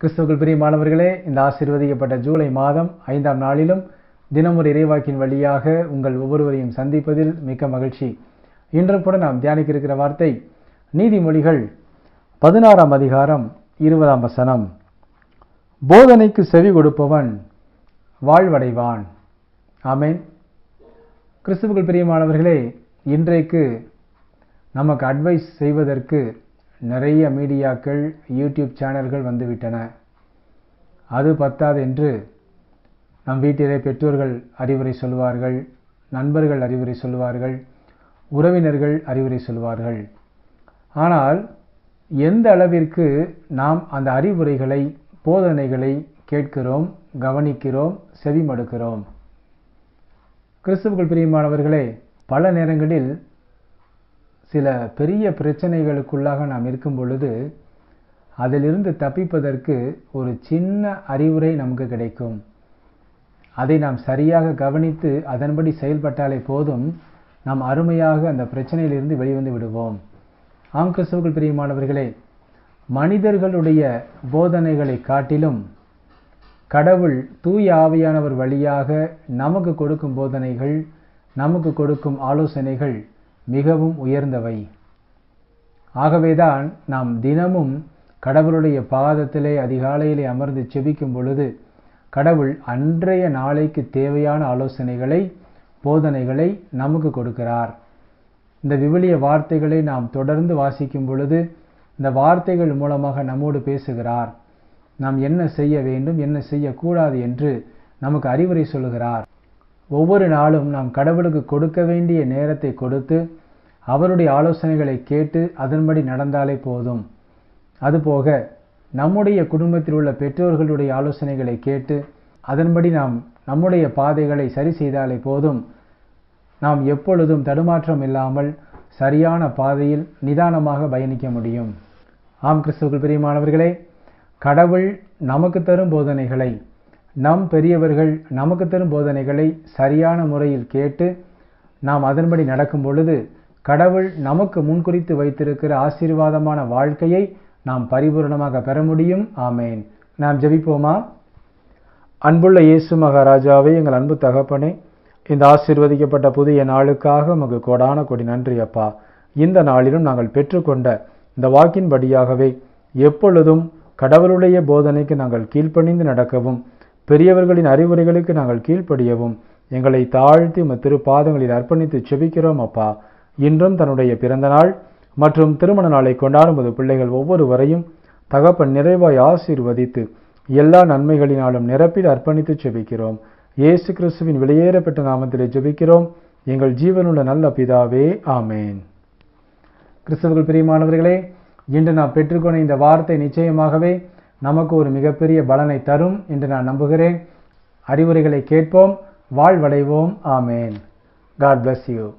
கிறிஸ்துவுக்குள் பிரியமானவர்களே இந்த ஆசீர்வதிக்கப்பட்ட ஜூலை மாதம் ஐந்தாம் நாளிலும் தினமொரு இறைவாக்கின் வழியாக உங்கள் ஒவ்வொருவரையும் சந்திப்பதில் மிக்க மகிழ்ச்சி. இன்று கூட நாம் தியானிக்க இருக்கிற வார்த்தை நீதிமொழிகள் பதினாறாம் அதிகாரம் இருபதாம் வசனம். போதனைக்கு செவி கொடுப்பவன் வாழ்வடைவான். ஆமேன். கிறிஸ்துவுக்குள் பிரியமானவர்களே இன்றைக்கு நமக்கு அட்வைஸ் செய்வதற்கு நிறைய மீடியாக்கள் யூடியூப் சேனல்கள் வந்துவிட்டன. அது பத்தாது என்று நம் வீட்டிலே பெற்றோர்கள் அறிவுரை சொல்வார்கள் நண்பர்கள் அறிவுரை சொல்வார்கள் உறவினர்கள் அறிவுரை சொல்வார்கள் ஆனால் எந்த அளவிற்கு நாம் அந்த அறிவுரைகளை போதனைகளை கேட்கிறோம் கவனிக்கிறோம் செவிமடுக்கிறோம்? கிறிஸ்துவுக்குள் பிரியமானவர்களே பல நேரங்களில் சில பெரிய பிரச்சனைகளுக்குள்ளாக நாம் இருக்கும் பொழுது அதிலிருந்து தப்பிப்பதற்கு ஒரு சின்ன அறிவுரை நமக்கு கிடைக்கும். அதை நாம் சரியாக கவனித்து அதன்படி செயல்பட்டாலே போதும் நாம் அருமையாக அந்த பிரச்சனையிலிருந்து வெளிவந்து விடுவோம். ஆம் கிறிஸ்துவுக்குள் பிரியமானவர்களே மனிதர்களுடைய போதனைகளை காட்டிலும் கடவுள் தூய ஆவியானவர் வழியாக நமக்கு கொடுக்கும் போதனைகள் நமக்கு கொடுக்கும் ஆலோசனைகள் மிகவும் உயர்ந்தவை. ஆகவேதான் நாம் தினமும் கடவுளுடைய பாதத்திலே அதிகாலையிலே அமர்ந்து செபிக்கும் பொழுது கடவுள் அன்றைய நாளைக்கு தேவையான ஆலோசனைகளை போதனைகளை நமக்கு கொடுக்கிறார். இந்த விவிலிய வார்த்தைகளை நாம் தொடர்ந்து வாசிக்கும் பொழுது இந்த வார்த்தைகள் மூலமாக நம்மோடு பேசுகிறார். நாம் என்ன செய்ய வேண்டும் என்ன செய்யக்கூடாது என்று நமக்கு அறிவுரை சொல்லுகிறார். ஒவ்வொரு நாளும் நாம் கடவுளுக்கு கொடுக்க வேண்டிய நேரத்தை கொடுத்து அவருடைய ஆலோசனைகளை கேட்டு அதன்படி நடந்தாலே போதும். அதுபோக நம்முடைய குடும்பத்தில் உள்ள பெற்றோர்களுடைய ஆலோசனைகளை கேட்டு அதன்படி நாம் நம்முடைய பாதைகளை சரி செய்தாலே போதும். நாம் எப்பொழுதும் தடுமாற்றம் இல்லாமல் சரியான பாதையில் நிதானமாக பயணிக்க முடியும். ஆம் கிறிஸ்துவர்கள் பிரியமானவர்களே கடவுள் நமக்கு தரும் போதனைகளை நம் பெரியவர்கள் நமக்கு தரும் போதனைகளை சரியான முறையில் கேட்டு நாம் அதன்படி நடக்கும் பொழுது கடவுள் நமக்கு முன்குறித்து வைத்திருக்கிற ஆசீர்வாதமான வாழ்க்கையை நாம் பரிபூர்ணமாக பெற முடியும். ஆமேன். நாம் ஜபிப்போமா? அன்புள்ள இயேசு மகாராஜாவே எங்கள் அன்பு தகப்பனே இந்த ஆசீர்வதிக்கப்பட்ட புதிய நாளுக்காக உமக்கு கோடான கொடி நன்றி அப்பா. இந்த நாளிலும் நாங்கள் பெற்றுக்கொண்ட இந்த வாக்கின்படியாகவே எப்பொழுதும் கடவுளுடைய போதனைக்கு நாங்கள் கீழ்ப்பணிந்து நடக்கவும் பெரியவர்களின் அறிவுரைகளுக்கு நாங்கள் கீழ்ப்படியவும் எங்களை தாழ்த்தி உம திருப்பாதங்களில் அர்ப்பணித்து செபிக்கிறோம் அப்பா. இன்றும் தன்னுடைய பிறந்த நாள் மற்றும் திருமண நாளை கொண்டாடும்போது பிள்ளைகள் ஒவ்வொருவரையும் தகப்பன் நிறைவாய் ஆசீர்வதித்து எல்லா நன்மைகளினாலும் நிரப்பில் அர்ப்பணித்து செபிக்கிறோம். இயேசு கிறிஸ்துவின் வெளியேறப்பட்ட நாமத்திலே ஜெபிக்கிறோம். எங்கள் ஜீவனுள்ள நல்ல பிதாவே ஆமேன். கிறிஸ்தவர்கள் பிரியமானவர்களே இன்று நாம் பெற்றுக்கொண்ட இந்த வார்த்தை நிச்சயமாகவே நமக்கு ஒரு மிகப்பெரிய பலனை தரும் என்று நான் நம்புகிறேன். அறிவுரைகளை கேட்போம் வாழ்வடைவோம். ஆமேன். God bless you